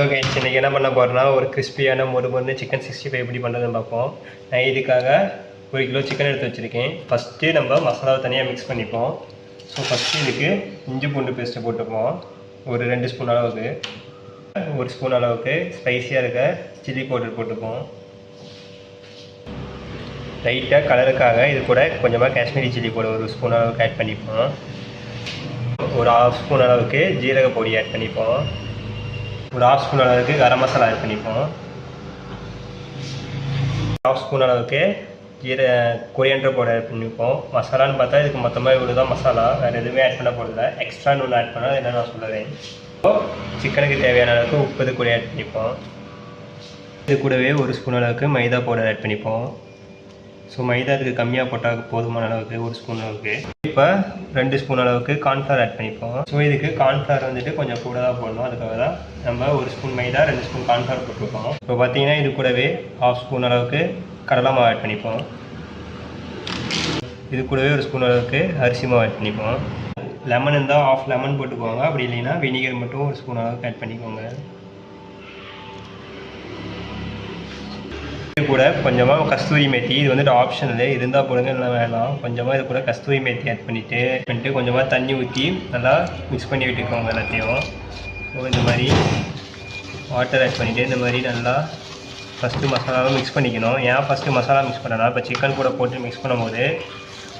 Okay இன்றைக்கி என்ன பண்ண போகிறேன்னா ஒரு கிறிஸ்பியான மொறு மொறுன்னு சிக்கன் சிக்ஸ்டி ஃபைவ் எப்படி பண்ணுறதுன்னு பார்ப்போம். நான் இதுக்காக ஒரு கிலோ சிக்கன் எடுத்து வச்சுருக்கேன். ஃபஸ்ட்டு நம்ம மசாலாவை தனியாக மிக்ஸ் பண்ணிப்போம். ஸோ ஃபஸ்ட்டு இதுக்கு இஞ்சி பூண்டு பேஸ்ட்டு போட்டுப்போம். ஒரு ரெண்டு ஸ்பூன் அளவுக்கு. ஒரு ஸ்பூன் அளவுக்கு ஸ்பைஸியாக இருக்க சில்லி பவுடர் போட்டுப்போம். லைட்டாக கலருக்காக இது கூட கொஞ்சமாக காஷ்மீரி சில்லி பவுடர் ஒரு ஸ்பூன் அளவுக்கு ஆட் பண்ணிப்போம். ஒரு ஹாஃப் ஸ்பூன் அளவுக்கு ஜீரக பொடி ஆட் பண்ணிப்போம். ஒரு ஹாஃப் ஸ்பூன் அளவுக்கு கரம் மசாலா ஆட் பண்ணிப்போம். ஹாஃப் ஸ்பூன் அளவுக்கு ஜீர கொரியண்டர் பவுடர் ஆட் பண்ணிப்போம். மசாலான்னு பார்த்தா இதுக்கு மொத்தமாக இவ்வளோ தான் மசாலா. வேறு எதுவுமே ஆட் பண்ண போகிறதில்ல எக்ஸ்ட்ரான்னு ஒன்று ஆட் பண்ணால் என்ன நான் சொல்லுவேன்? இப்போ சிக்கனுக்கு தேவையான அளவுக்கு உப்பு இது கூட ஆட் பண்ணிப்போம். இது கூடவே ஒரு ஸ்பூன் அளவுக்கு மைதா பவுடர் ஆட் பண்ணிப்போம். ஸோ மைதா இதுக்கு கம்மியாக போட்டால் போதுமான அளவுக்கு ஒரு ஸ்பூன் அளவுக்கு. இப்போ ரெண்டு ஸ்பூன் அளவுக்கு கார்ன்ஃப்ளவர் ஆட் பண்ணிப்போம். ஸோ இதுக்கு கார்ன்ஃப்ளவர் வந்துட்டு கொஞ்சம் கூட தான் போடணும். அதுக்காக தான் நம்ம ஒரு ஸ்பூன் மைதா ரெண்டு ஸ்பூன் கார்ன்ஃப்ளவர் போட்டிருக்கோம். இப்போ பார்த்தீங்கன்னா இது கூடவே ஹாஃப் ஸ்பூன் அளவுக்கு கடலை மாவு ஆட் பண்ணிப்போம். இது கூடவே ஒரு ஸ்பூன் அளவுக்கு அரிசி மாவு ஆட் பண்ணிப்போம். லெமன் இருந்தால் ஆஃப் லெமன் போட்டுக்கோங்க. அப்படி இல்லைன்னா வினிகர் மட்டும் ஒரு ஸ்பூன் அளவுக்கு ஆட் பண்ணிக்கோங்க. கூட கொஞ்சமாக கஸ்தூரி மேத்தி. இது வந்துட்டு ஆப்ஷனில் இருந்தால் போடுங்க இல்லை வேணாம். கொஞ்சமாக இது கூட கஸ்தூரி மேத்தி ஆட் பண்ணிவிட்டு பண்ணிட்டு கொஞ்சமாக தண்ணி ஊற்றி நல்லா மிக்ஸ் பண்ணி விட்டுக்கோங்க எல்லாத்தையும். ஸோ இந்த மாதிரி வாட்டர் ஆட் பண்ணிவிட்டு இந்த மாதிரி நல்லா ஃபஸ்ட்டு மசாலாவும் மிக்ஸ் பண்ணிக்கணும். ஏன் ஃபஸ்ட்டு மசாலா மிக்ஸ் பண்ணனா இப்போ சிக்கன் கூட போட்டு மிக்ஸ் பண்ணும்போது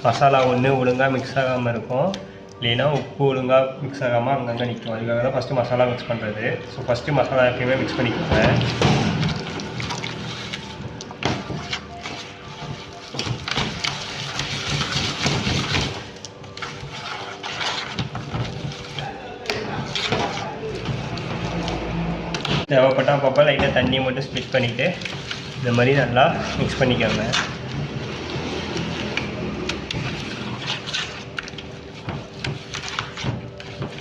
மசாலா ஒன்று ஒழுங்காக மிக்ஸ் ஆகாமல் இருக்கும். இல்லைன்னா உப்பு ஒழுங்காக மிக்ஸ் ஆகாமல் அங்கங்கே நிற்கும் அதுக்காக தான் ஃபஸ்ட்டு மசாலா மிக்ஸ் பண்ணுறது ஸோ ஃபஸ்ட்டு மசாலா எப்பயுமே மிக்ஸ் பண்ணிக்கோங்க. தேவைப்பட்டால் அப்பப்போ லைட்டாக தண்ணியை மட்டும் ஸ்ப்ளிட் பண்ணிவிட்டு இந்த மாதிரி நல்லா மிக்ஸ் பண்ணிக்கோங்க.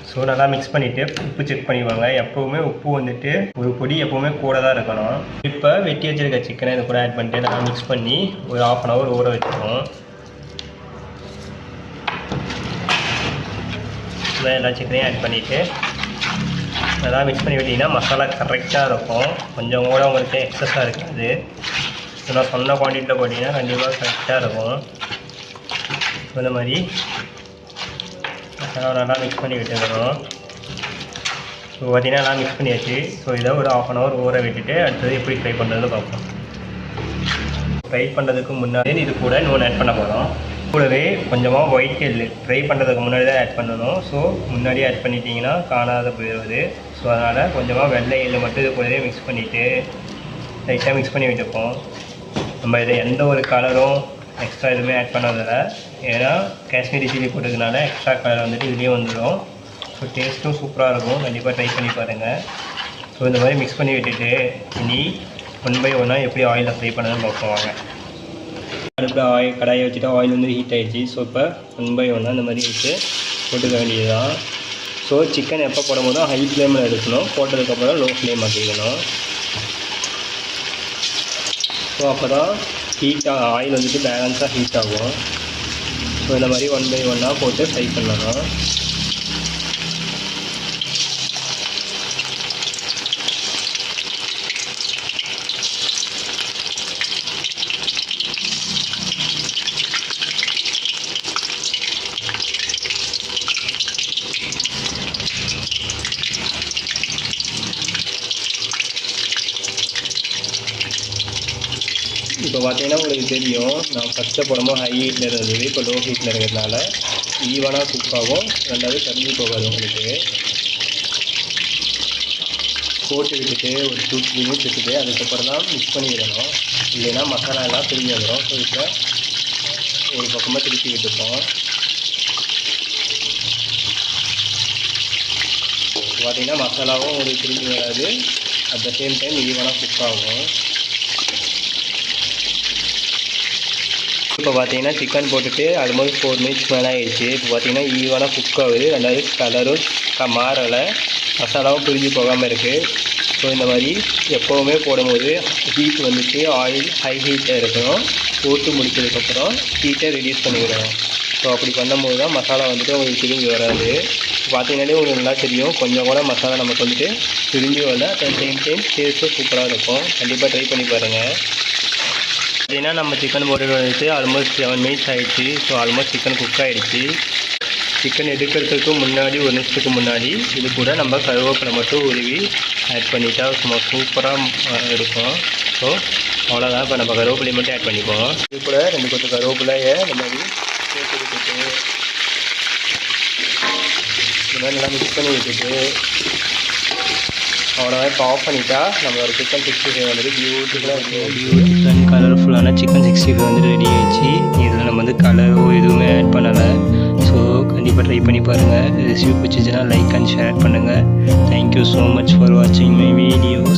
ஸோ நல்லா மிக்ஸ் பண்ணிவிட்டு உப்பு செக் பண்ணிக்கோங்க. எப்போவுமே உப்பு வந்துட்டு ஒரு பொடி எப்போவுமே கூட தான் இருக்கணும். இப்போ வெட்டி வச்சிருக்க சிக்கனை இது கூட ஆட் பண்ணிட்டு நல்லா மிக்ஸ் பண்ணி ஒரு ஆஃப் அன் ஹவர் ஊற வச்சுருவோம். எல்லா சிக்கனையும் ஆட் பண்ணிவிட்டு அதெல்லாம் மிக்ஸ் பண்ணி விட்டிங்கன்னா மசாலா கரெக்டாக இருக்கும். கொஞ்சம் கூட உங்களுக்கு எக்ஸஸாக இருக்காது. நான் சொன்ன குவான்டிட்டியில் போட்டிங்கன்னா கண்டிப்பாக கரெக்டாக இருக்கும். அந்த இந்த மாதிரி மசாலா நல்லா மிக்ஸ் பண்ணி விட்டுக்கணும். ஸோ பார்த்தீங்கன்னா எல்லாம் மிக்ஸ் பண்ணியாச்சு. ஸோ இதை ஒரு ஆஃப் அன் ஹவர் ஊற விட்டுட்டு அடுத்தது எப்படி ஃப்ரை பண்ணுறதுன்னு பார்ப்போம். ஃப்ரை பண்ணுறதுக்கு முன்னாடி இது கூட இன்னொன்று ஆட் பண்ண போகிறோம் கூடவே கொஞ்சமாக ஒயிட் எள்ளு ஃப்ரை பண்ணுறதுக்கு முன்னாடி தான் ஆட் பண்ணணும். ஸோ முன்னாடியே ஆட் பண்ணிட்டீங்கன்னா காணாத போயிடுவது. ஸோ அதனால் கொஞ்சமாக வெள்ளை எள்ளு மட்டும் இது கூடவே மிக்ஸ் பண்ணிவிட்டு லைட்டாக மிக்ஸ் பண்ணி விட்டுப்போம் நம்ம இதை எந்த ஒரு கலரும் எக்ஸ்ட்ரா எதுவுமே ஆட் பண்ணதில்ல ஏன்னா காஷ்மீரி சில்லி போட்டதுனால எக்ஸ்ட்ரா கலர் வந்துட்டு இதுலேயே வந்துடும் ஸோ டேஸ்ட்டும் சூப்பராக இருக்கும். கண்டிப்பாக ட்ரை பண்ணி பாருங்கள் ஸோ இந்த மாதிரி மிக்ஸ் பண்ணி விட்டுட்டு இனி ஒன் பை ஒன்னாக எப்படி ஆயிலில் ஃப்ரை பண்ணதுன்னு பார்ப்போம் வாங்க. அடுப்பில் ஆயில் கடாயை வச்சுட்டு ஆயில் வந்து ஹீட் ஆகிடுச்சு ஸோ இப்போ ஒன் பை ஒன்னாக அந்த மாதிரி வச்சு போட்டுக்க வேண்டியது தான் ஸோ சிக்கன் எப்போ போடும் போதும் ஹை ஃப்ளேமில் எடுக்கணும். போட்டதுக்கப்புறம் லோ ஃப்ளேம் ஆக்கிக்கணும் ஸோ அப்போ தான் ஹீட் ஆயில் வந்துட்டு பேலன்ஸாக ஹீட் ஆகும். ஸோ இந்த மாதிரி ஒன் பை ஒன்னாக போட்டு ஃப்ரை பண்ணணும் இப்போ பார்த்தீங்கன்னா உங்களுக்கு தெரியும் நான் ஃபஸ்ட்டு போடும்போது ஹை ஹீட்டில் இருந்தது. இப்போ லோ ஹீட்டில் இருக்கிறதுனால ஈவனாக குக் ஆகும். ரெண்டாவது கரிஞ்சு போகாது உங்களுக்கு. போட்டு விட்டுட்டு ஒரு டூ த்ரீ மினிட்ஸ் விட்டுட்டு அதுக்கப்புறம் தான் மிக்ஸ் பண்ணி விடணும் இல்லைன்னா மசாலா எல்லாம் திரும்பி வந்துடும் ஸோ இப்போ ஒரு பக்கமாக திருப்பி விட்டுப்போம். பார்த்தீங்கன்னா மசாலாவும் ஒரு திரும்பி வராது. அட் த சேம் டைம் ஈவனாக குக் ஆகும். இப்போ பார்த்தீங்கன்னா சிக்கன் போட்டுட்டு ஆல்மோஸ்ட் ஃபோர் மினிட்ஸ் மேலே ஆயிடுச்சு இப்போ பார்த்தீங்கன்னா ஈவனாக குக் ஆகுது. ரெண்டாவது கலரும் மாறலை. மசாலாவும் பிரிஞ்சு போகாமல் இருக்குது ஸோ இந்த மாதிரி எப்போவுமே போடும்போது ஹீட் வந்துட்டு ஆயில் ஹை ஹீட்டில் இருக்கணும். போட்டு முடிச்சதுக்கப்புறம் ஹீட்டை ரிடியூஸ் பண்ணிவிடணும் ஸோ அப்படி பண்ணும்போது தான் மசாலா வந்துட்டு உங்களுக்கு திரும்பி வராது. பார்த்தீங்கன்னாலே உங்களுக்கு நல்லா தெரியும். கொஞ்சம் கூட மசாலா நமக்கு வந்துட்டு திரும்பி வரல. அட் சேம் டைம் டேஸ்ட்டும் சூப்பராக இருக்கும். கண்டிப்பாக ட்ரை பண்ணி பாருங்கள் பார்த்தீங்கன்னா நம்ம சிக்கன் போட்டு வந்துட்டு ஆல்மோஸ்ட் செவன் மினிட்ஸ் ஆகிடுச்சு ஸோ ஆல்மோஸ்ட் சிக்கன் குக் ஆகிடுச்சு சிக்கன் எடுக்கிறதுக்கு முன்னாடி ஒரு நிமிஷத்துக்கு முன்னாடி இது கூட நம்ம கருவேப்பிலை மட்டும் உருவி ஆட் பண்ணிட்டா சும்மா சூப்பராக இருக்கும். ஸோ அவ்வளோதான் இப்போ நம்ம கருவேப்பிலையை மட்டும் ஆட் பண்ணிப்போம். இது கூட ரெண்டு கொஞ்சம் கருவேப்பிலையை இந்த மாதிரி சேர்த்து விட்டுட்டு இந்த மாதிரி நல்லா மிக்ஸ் பண்ணி விட்டுட்டு அவ்வளோதான் இப்போ ஆஃப் பண்ணிட்டா நம்மளோட சிக்கன் சிக்ஸ்டி ஃபைவ் வந்துட்டு பியூட்டிஃபுல்லாக பியூட்டிஃபுல் கலர்ஃபுல்லான சிக்கன் சிக்ஸ்டி ஃபைவ் வந்து ரெடி ஆயிடுச்சு. இதில் நம்ம வந்து கலரோ எதுவுமே ஆட் பண்ணலை. ஸோ கண்டிப்பாக ட்ரை பண்ணி பாருங்கள் ரெசிபி பிடிச்சிச்சுன்னா லைக் அண்ட் ஷேர் பண்ணுங்கள் thank you so much for வாட்சிங் மை வீடியோஸ்